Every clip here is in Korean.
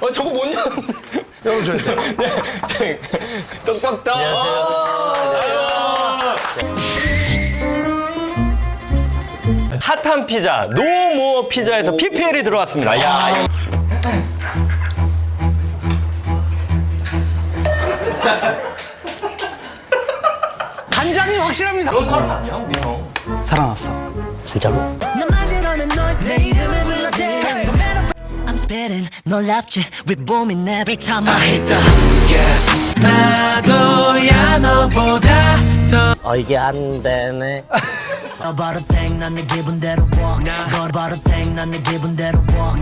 어 저거 못 였는데. 열어줘야 돼. 네, 똑똑똑. 핫한 피자 노모어 피자에서 PPL이 들어왔습니다. 야. 이- 간장이 확실합니다. 그런 사람 아니야, 우리 형. 살아났어. 진짜로? 이름을 불러 대 spitting 놀랍지 with booming every time I hit the 나도야 너보다 더아 이게 안 되네. about a thing 난 내 기분대로 walk about a thing 난 내 기분대로 walk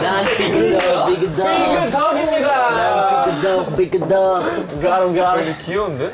덕입니다. 비그덕 비그 덕입니다. 비그덕 비그덕. 가름 가름 귀여운데?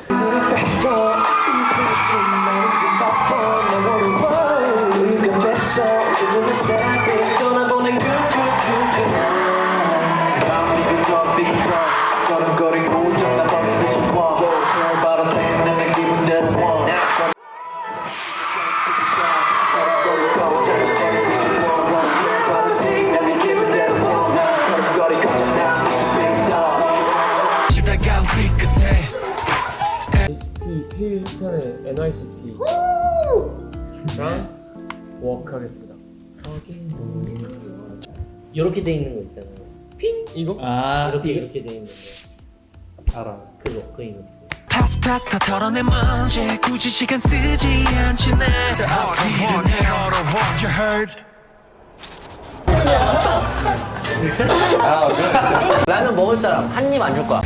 힐 협찬의 NICT 프랑스 워크하겠습니다. 이렇게 돼 있는 거 있잖아요. 이거? 이렇게 이렇게 돼 있는 거. 알아. 그거 그 이거. 다 털어내 먼지 굳이 시간 쓰지 않지 내 어디든 내 걸어와 you heard 라면 먹을 사람 한 입 안 줄 거야.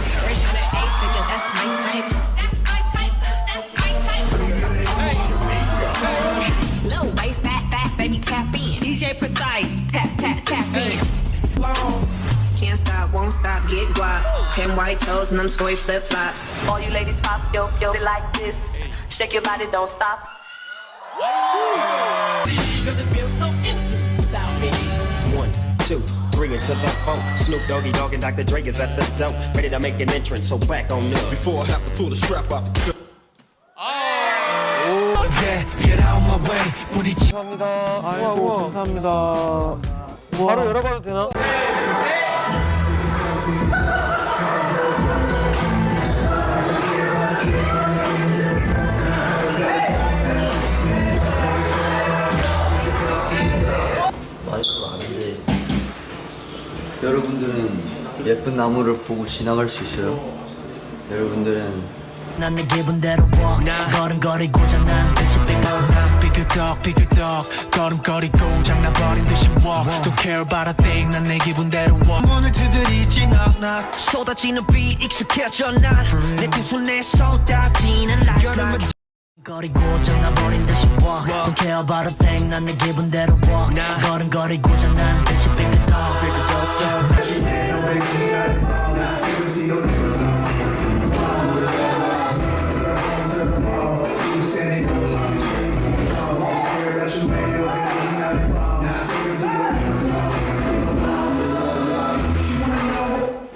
guap. Ten white toes and them toy flip flops. All you ladies pop, yo, yo, they like this. Shake your body, don't stop. Cause it feels so empty without me. One, two, three into the funk. Snoop Doggy Dogg and Dr. Dre is at the door, ready to make an entrance. So back on up. Before I have to pull the strap out the clip. yeah get out my way 부딪히 아이고 감사합니다. 바로 열어봐도 되나? 여러분들은 예쁜 나무를 보고 지나갈 수 있어요. 여러분들은 난내 기분대로 walk 걸음걸이고자 난 듯이 삐까 비그덕 비그덕 걸음거리고 장난버린 듯이 walk Don't care about a thing. 난 내 기분대로 walk 문을 두드리지 knock knock 쏟아지는 비 익숙해져 난내 두 손에 쏟아지는 like like 거리고 장난버린 듯이 walk Don't care about a thing. 난 내 기분대로 walk 걸음거리고자 난 듯이 삐끗 덕 삐끗덕